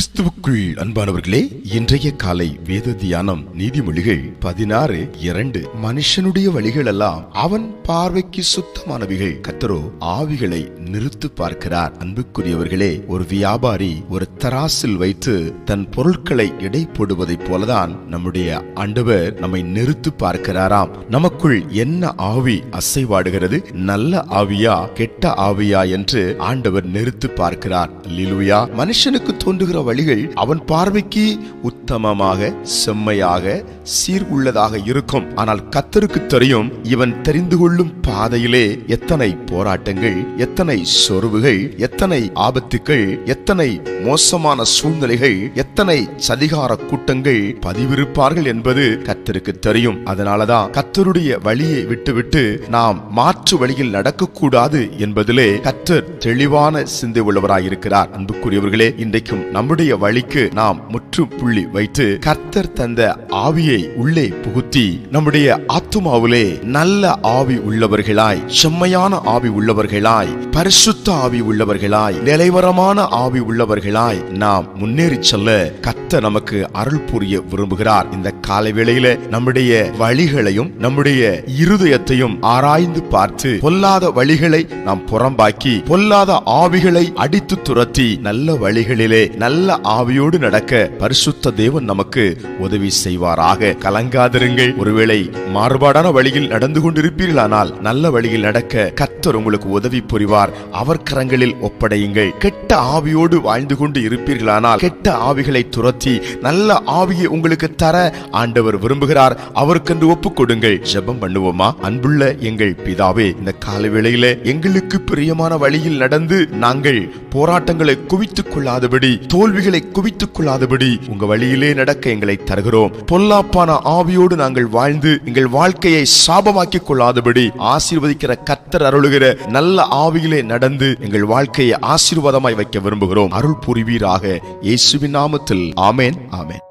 கிறிஸ்துவுக்குள் அன்பானவர்களே இன்றைய காலை வேத தியானம் நீதிமொழிகள் பதினாறு இரண்டு. மனுஷனுடைய வழிகள் எல்லாம் அவன் பார்வைக்கு சுத்தமானவைகள். கத்தரோ ஆவிகளை நிறுத்து பார்க்கிறார். அன்புக்குரியவர்களே ஒரு வியாபாரி ஒரு தராசில் வைத்து தன் பொருட்களை எடை போடுவதைப் போலதான் நம்முடைய ஆண்டவர் நம்மை நிறுத்து பார்க்கிறாராம். நமக்குள் என்ன ஆவி அசைவாடுகிறது? நல்ல ஆவியா கெட்ட ஆவியா என்று ஆண்டவர் நிறுத்து பார்க்கிறார். லிலுயா மனுஷனுக்கு தோன்றுகிற வழிகள் அவன் பார்வைக்கு உத்தமமாக செம்மையாக சீர் உள்ளதாக இருக்கும். ஆனால் கத்தருக்கு தெரியும் இவன் தெரிந்து கொள்ளும் பாதையிலே எத்தனை போராட்டங்கள் எத்தனை சொருவுகள் எத்தனை ஆபத்துக்கள் எத்தனை மோசமான சூழ்நிலைகள் எத்தனை சதிகார கூட்டங்கள் பதிவிருப்பார்கள் என்பது கத்தருக்கு தெரியும். அதனாலதான் கத்தருடைய வழியை விட்டுவிட்டு நாம் மாற்று வழியில் நடக்கக்கூடாது என்பதிலே கத்தர் தெளிவான சிந்தை உள்ளவராயிருக்கிறார். அன்புக்குரியவர்களே இன்றைக்கும் நம்முடைய நம்முடைய வழிக்கு நாம் முற்றுப்புள்ளி வைத்து கர்த்தர் தந்த ஆவியை உள்ளே புகுத்தி நம்முடைய ஆத்துமாவிலே நல்ல ஆவி உள்ளவர்களாய் செம்மையான ஆவி உள்ளவர்களாய் பரிசுத்த ஆவி உள்ளவர்களாய் நிலைவரமான ஆவி உள்ளவர்களாய் நாம் முன்னேறி செல்ல கத்த நமக்கு அருள் புரிய விரும்புகிறார். இந்த காலை வேளையில நம்முடைய வழிகளையும் நம்முடைய இருதயத்தையும் ஆராய்ந்து பார்த்து பொல்லாத வழிகளை நாம் புறம்பாக்கி பொல்லாத ஆவிகளை அடித்து துரத்தி நல்ல வழிகளிலே நல்ல நல்ல ஆவியோடு நடக்க பரிசுத்த தேவன் நமக்கு உதவி செய்வாராக. கலங்காதிருங்கள். ஒருவேளை மாறுபாடான வழியில் நடந்து கொண்டிருப்பீர்களானால் நல்ல வழியில் நடக்க கத்தர் உங்களுக்கு உதவி புரிவார். அவர் கரங்களில் ஒப்படையுங்கள். கெட்ட ஆவியோடு வாழ்ந்து கொண்டு இருப்பீர்களானால் கெட்ட ஆவிகளை துரத்தி நல்ல ஆவியை உங்களுக்கு தர ஆண்டவர் விரும்புகிறார். அவருக்கென்று ஒப்புக் கொடுங்கள் ஜெபம் பண்ணுவோமா? அன்புள்ள எங்கள் பிதாவே இந்த கால வேளையில எங்களுக்கு பிரியமான வழியில் நடந்து நாங்கள் போராட்டங்களை குவித்துக் கொள்ளாதபடி தோல் தோல்விகளை குவித்துக் கொள்ளாதபடி உங்க வழியிலே நடக்க எங்களை தருகிறோம். பொல்லாப்பான ஆவியோடு நாங்கள் வாழ்ந்து எங்கள் வாழ்க்கையை சாபமாக்கிக் கொள்ளாதபடி ஆசீர்வதிக்கிற கத்தர் அருளுகிற நல்ல ஆவியிலே நடந்து எங்கள் வாழ்க்கையை ஆசீர்வாதமாய் வைக்க விரும்புகிறோம். அருள் புரிவீராக. இயேசுவின் நாமத்தில். ஆமேன் ஆமேன்.